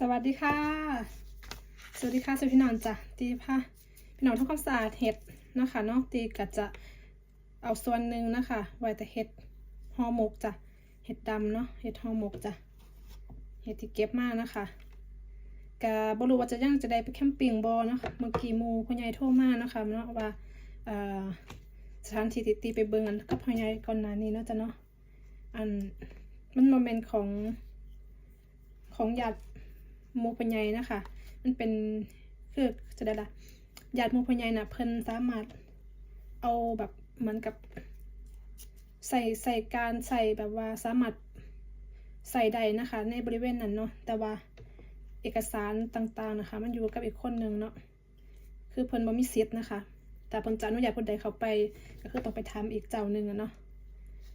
สวัสดีค่ะ สวัสดีค่ะสวัสดีพี่นองจ้ะตีค่ะพี่นองทุกความสะอาดเห็ดนะคะเนาะตีก็จะเอาส่วนหนึ่งนะคะไว้แต่เห็ดห่อหมกจ้ะเห็ดดำเนาะเห็ดห่อหมกจ้ะเห็ดที่เก็บมากนะคะกะบรู้ว่าจะยังจะได้ไปแคมปิ้งบอเนาะเมื่อกี้มูพ่อใหญ่โทรมานะคะเนาะว่าสถานที่ที่ตีไปเบิ่งกันกับพ่อใหญ่ก่อนหน้านี้เนาะจ้ะเนาะอันมันโมเมนต์ของของญาติ หมูพญายนะคะ มันเป็นคือจะได้ละญาติหมูพญายนะเพิ่นสามารถเอาแบบเหมือนกับใส่ใส่การใส่แบบว่าสามารถใส่ได้นะคะ ในบริเวณนั้นเนาะแต่ว่าเอกสารต่างๆนะคะ มันอยู่กับอีกคนหนึ่งเนาะคือเพิ่นบ่มีสิทธิ์นะคะ แต่เพิ่นจะอนุญาตคนใดเขาไปก็คือต้องไปทำอีกเจ้าหนึ่งอะเนาะ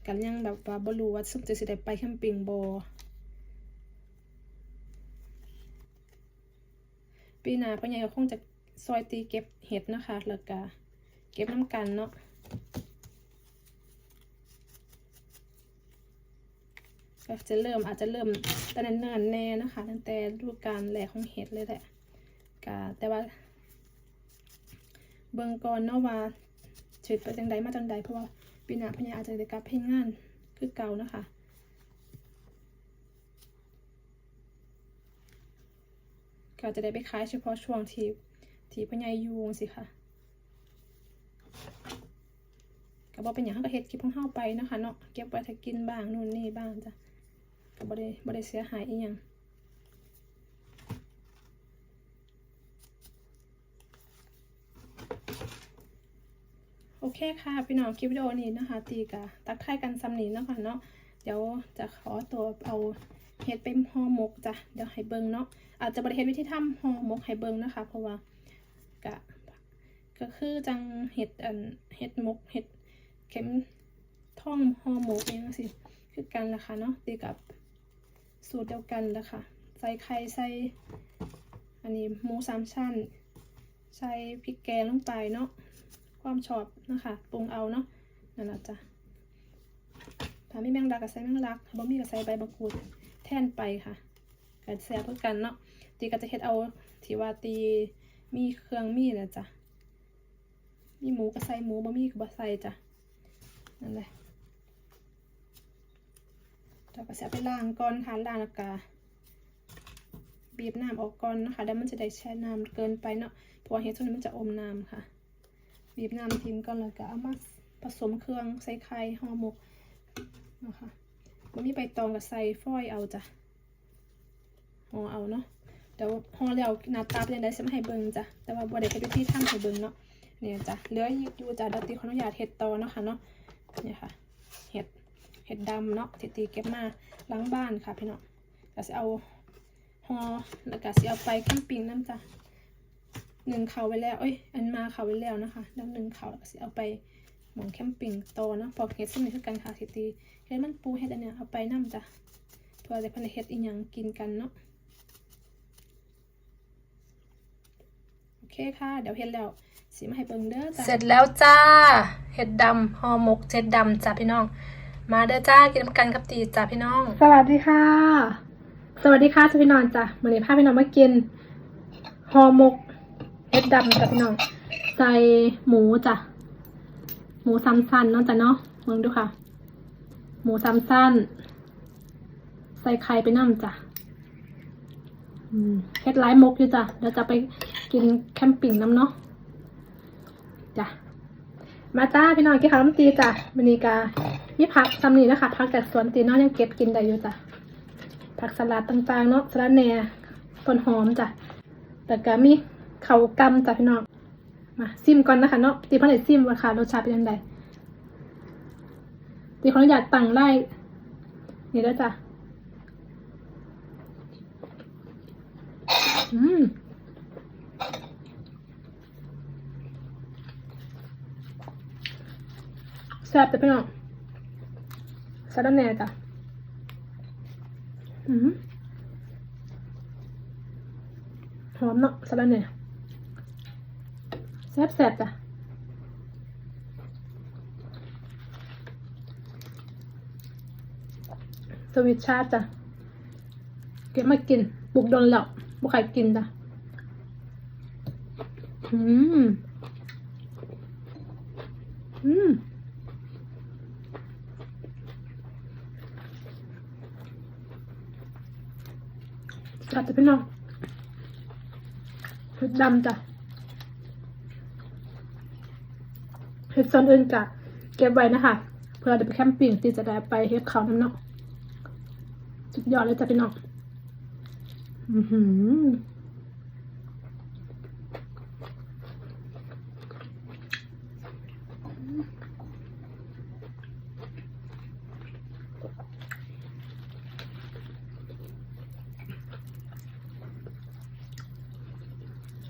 กันยังแบบว่าบ่รู้ว่าซุมจะสิได้ไปแคมปิ้งบ่ ปีหน้าพ่อใหญ่ก็คงจะซอยตีเก็บเห็ดนะคะแล้วก็เก็บน้ำกันเนาะก็จะเริ่มอาจจะเริ่มแต่เนินแน่นะคะ ตั้งแต่ฤดูกาลแรกของเห็ดเลยแหละก็แต่ว่า เบิ่งก่อนเนาะว่าชีวิตไปจังใดมาจังใดเพราะว่าปีหน้าพญ่อาจจะได้กลับเพ่งงานคือเก่านะคะ ก็จะได้ไปขายเฉพาะช่วงที่ที่พญายยูงสิค่ะก็บอกเป็นอย่างห้าก็เฮ็ดคลิปของเฮาไปนะคะเนาะเก็บไว้ถ้ากินบ้างนู่นนี่บ้างจ้ะก็บ่ได้บ่ได้เสียหายอีหยังโอเคค่ะ พี่น้องคลิปวิดีโอนี้นะคะ ตีกะตักทายกันซ้ำนี้นะคะเนาะเดี๋ยวจะขอตัวเอา เฮ็ดเป็นห่อหมกจ้ะเดี๋ยวให้เบิ่งเนาะอาจจะบริเฮ็ดวิธีทำห่อหมกให้เบิ่งนะคะ เพราะว่ากะก็คือจังเห็ดอันเห็ดหมกเห็ดเข็มท่องห่อหมกเองสิคือกันละค่ะเนาะตีกับสูตรเดียวกันละค่ะใส่ไข่ใส่อันนี้หมูสามชั้น ใส่พริกแกงลงไปเนาะความชอบนะคะปรุงเอาเนาะนั่นแหละจ้ะถ้ามีแมงดาก็ใส่แมงลักถ้าบ่มีก็ใส่ใบมะกรูด แทนไปค่ะกันแซ่บเพื่อกันเนาะตีก็จะเฮ็ดเอาที่ว่าตีมีเครื่องมีแหละจ้ะมีหมูก็ใส่หมูบ่มีก็บ่ใส่จ้ะนั่นแหละเราก็จะไปล้างก่อนค่ะล้างแล้วก็บีบน้ำออกก่อนนะคะแล้วมันจะได้แช่น้ำเกินไปเนาะเพราะเห็ดส่วนนี้มันจะอมน้ำค่ะ บีบน้ำทิ้งก่อนแล้วก็เอามาผสมเครื่องใส่ไข่ห่อหมกนะคะ บ่มีใบตองก็ใส่ฟอยเอาจ้ะห่อเอาเนาะเดี๋ยวห่อแล้วหน้าตาเป็นยังไงจะไม่ให้เบิ่งจ้ะแต่ว่าบ่ได้เฮ็ดวิธีทำให้เบิ่งเนาะเนี่ยจ้ะเหลืออยู่จ้ะดี๋ยวตีขออนุญาตเฮ็ดต่อเนาะค่ะเนาะเนี่ยค่ะเห็ดเห็ดดำเนาะที่ตีเก็บมาล้างบ้านค่ะพี่เน้องก็สิเอาห่อแล้วก็สิเอาไปแคมปิ้งน้ำจ้ะหนึ่งเขาไว้แล้วเอ้ยอันมาเขาไว้แล้วนะคะแล้วหนึ่งเขาแล้วก็สิเอาไป มองแคมปิ้งโตอเนาะพอเฮ็ดซึ่งนี่คือกันค่ะที่ตีเฮ็ดมันปูเฮ็ดอันเนี้ยเอาไปน้ำจ้ะเพื่อจะพันได้เฮ็ดอีหยังกินกันเนาะโอเคค่ะ เดี๋ยวเห็ดแล้วสีมาให้เบิ่งเด้อจ้ะเสร็จแล้วจ้าเห็ดดำห่อหมกเจ็ดดำจ้าพี่น้อง มาเด้อจ้ากินน้ำกันกับตีจ้าพี่น้อง สวัสดีค่ะ สวัสดีค่ะจ้าพี่น้องจ้ะวันนี้พาพี่น้องมากินห่อหมกเห็ดดำจ้าพี่น้อง ใส่หมูจ้ะ หมูซ้ำสั้นเนาะจ้ะเนาะมึงดูค่ะ หมูซ้ำสั้น ใส่ไข่ไปน้ำจ้ะอืมเฮ็ดไลฟ์มกอยู่จ้ะเดี๋ยวจะไปกินแคมปิ้งน้ำเนาะจ้ะมาจ้าพี่น้องกินข้าวน้ำตีจ้ะมันนีกามีผักซ้ำนี่นะคะผักจากสวนตีน้องยังเก็บกินได้อยู่จ้ะผักสลัดต่างๆเนาะสลัดแหน่ต้นหอมจ้ะแต่ก็มีเขากำจ้ะพี่น้อง มาซิมก่อนนะคะเนาะตีพันเดซิมว่าค่ะรสชาติเป็นยังไงตีขออนุญาตตั้งไล่นี่แล้วจ้ะอืมแซ่บแต่พี่น้องซาดาแน่จ้ะอืมหอมเนาะซาดาแน่ แซ่บแซ่บจ้ะสวิตชาจ้ะ เก็บมากินปลูกโดนแล้วบุกใครกินจ้ะ อืม อืมจัดจะพี่น้องดดำจ้ะ เห็ดส่วนอื่นกะเก็บไว้นะคะเพื่อเดี๋ยวไปแคมปิ้งตีจะได้ไปเฮ็ดเขาน้ำเนาะสุดยอดเลยจ้ะพี่น้องอือหือ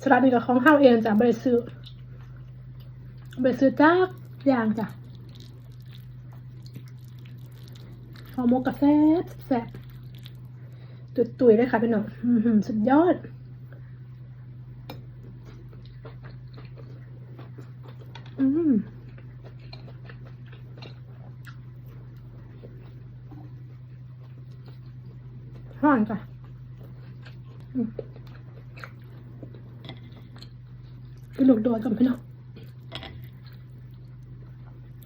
สลัดนี่กับของข้าวเองจ้ะบริซื้อ บริซื้อจากอย่างจ้ะหอมมกกาแฟแซ่บตุยตุยๆเลยค่ะพี่น้องสุดยอด อืมห่อนจ้ะกินลูกโดดกับพี่น้อง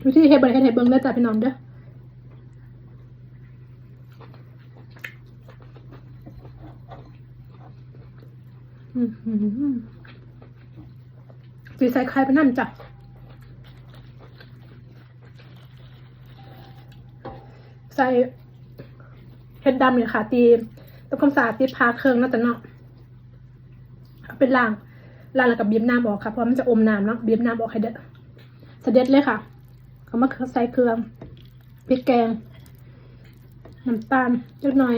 วิธีเฮ็ดบริเฮ็ดให้เบิ่งเด้จ้ะพี่น้องเด้ออือหือสีใส่ไข่ไปนั่นจ้ะใส่เห็ดดำเนี่ยค่ะ ตีตะคำสาตีพาเครื่องแล้วแต่เนาะเอาเป็นล่างล้างแล้วกับบีบน้ำออกค่ะ เพราะมันจะอมน้ำเนาะบีบน้ำออกให้เด็ดเสด็จเลยค่ะ เขามาใส่เครื่องพริกแกง น้ำตาลเล็กน้อย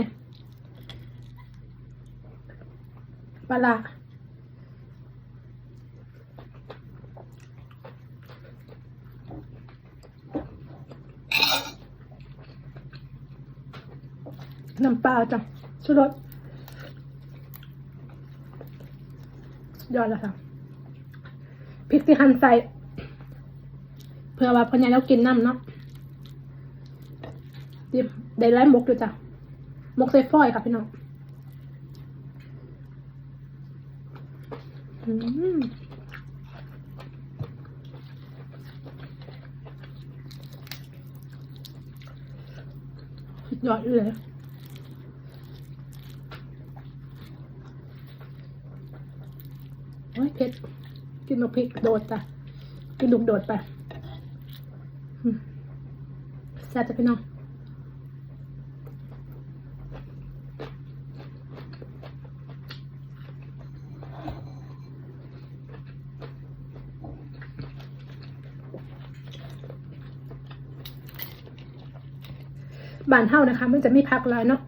ปลาร้าน้ำปลาจ้ะชูรสสุดยอดแล้วค่ะพริกที่หั่นใส่ เพื่อว่าพ่อใหญ่เรากินน้ำเนาะดิได้ไล่มกด้วยจ้ะมกใส่ฟอยค่ะพี่น้องอืมสุดยอดเลยโอ้ยเผ็ดกินนกพริกโดดจ้ะกินลูกโดดไปอืมแซ่บจะพี่น้องบ้านเฮานะคะ มันจะมีผักหลายเนาะ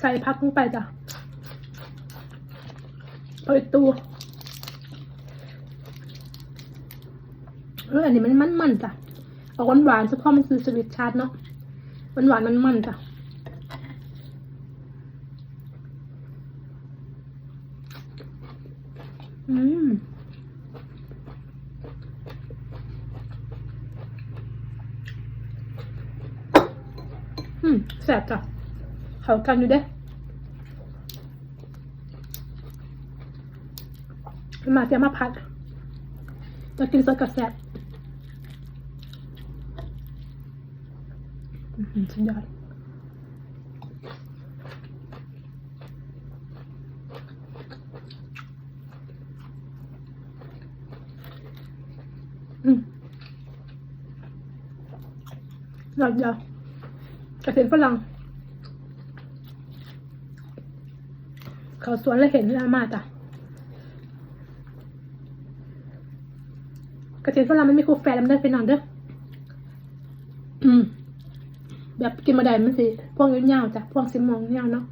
ใส่ผักลงไปจ้ะเอาอีกตัวเอออันนี้มันมันมันๆจ้ะ ออกหวานหวานๆเฉพาะมันคือสวิตชาร์ดเนาะหวานหวานมันมันจ้ะอืมอืมแซ่บจ้ะเขากันอยู่เด้มาเสียมาพัดจะกินสดกับแซ่บอื้อหือ สุดยอดอืมยอดยอดกระเทียมฝรั่งเขาสวนแล้วเห็นแล้วมาจ้ะกระเทียมฝรั่งมันมีคูแฟแล้วมันได้ไปนอนเด้ออืม แบบกินมาได้มันสิพวกยาวจ้ะพวกสิมองยาวเนาะ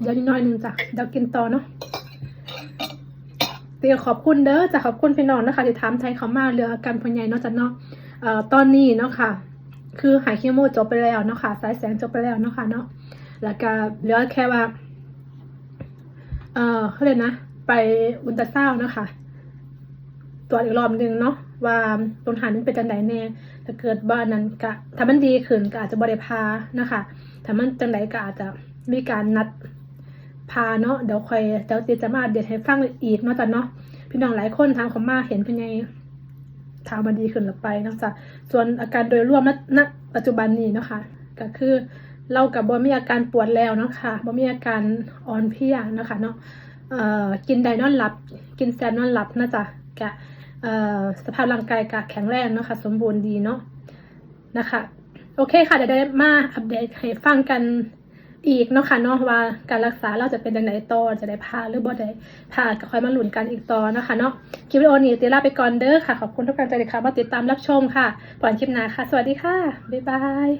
เดี๋ยวนิดหน่อยหนึ่งจ้ะเดี๋ยวกินต่อเนาะเตียขอบคุณเด้อจ้ะขอบคุณพี่น้องนะคะที่ถามไทยเขามาเรืออาการพอใหญ่เนาะจ้ะเนาะเอ่อตอนนี้เนาะค่ะ คือหายเคมีจบไปแล้วเนาะค่ะ สายแสงจบไปแล้วเนาะค่ะเนาะแล้วก็เหลือแค่ว่า เอ่อเขาเลยกนะ ไปอุลตราซาวน์นะคะ ตรวจอีกรอบหนึ่งเนาะว่าตรงฐานมันเป็นจังไดแน่ถ้าเกิดว่านั้นก็ถ้ามันดีขึ้นก็อาจจะบ่ได้พานะคะถ้ามันจังไดก็อาจจะมีการนัดพาเนาะเดี๋ยวค่อยเดี๋ยวติจะมาอัปเดตให้ฟังอีกเนาะจ้ะเนาะพี่น้องหลายคนถามเขามาเห็นเป็นไงถามมาดีขึ้นหรือไปเนาะจ้ะส่วนอาการโดยรวมณณปัจจุบันนี้เนาะค่ะก็คือเรากับบ่มีอาการปวดแล้วเนาะค่ะบ่มีอาการอ่อนเพลียเนาะคะเนาะเอ่อกินไดนอนหลับ กินแซมนอนหลับนะจ๊ะกะ สภาพร่างกายกแข็งแรงเนาะค่ะ สมบูรณ์ดีเนาะนะคะ โอเคค่ะเดี๋ยวได้มาอัปเดตให้ฟังกันอีกเนาะค่ะเนาะว่าการรักษาเราจะเป็นยังไงต่อจะได้พาหรือบ่ได้พาก็ค่อยมาหลุนกันอีกต่อนะคะเนาะคลิปวิดีโอนี้ตีลาไปก่อนเด้อค่ะ ขอบคุณทุกการใจเลยค่ะมาติดตามรับชมค่ะก่อนคลิปหน้าค่ะ สวัสดีค่ะ บ๊ายบาย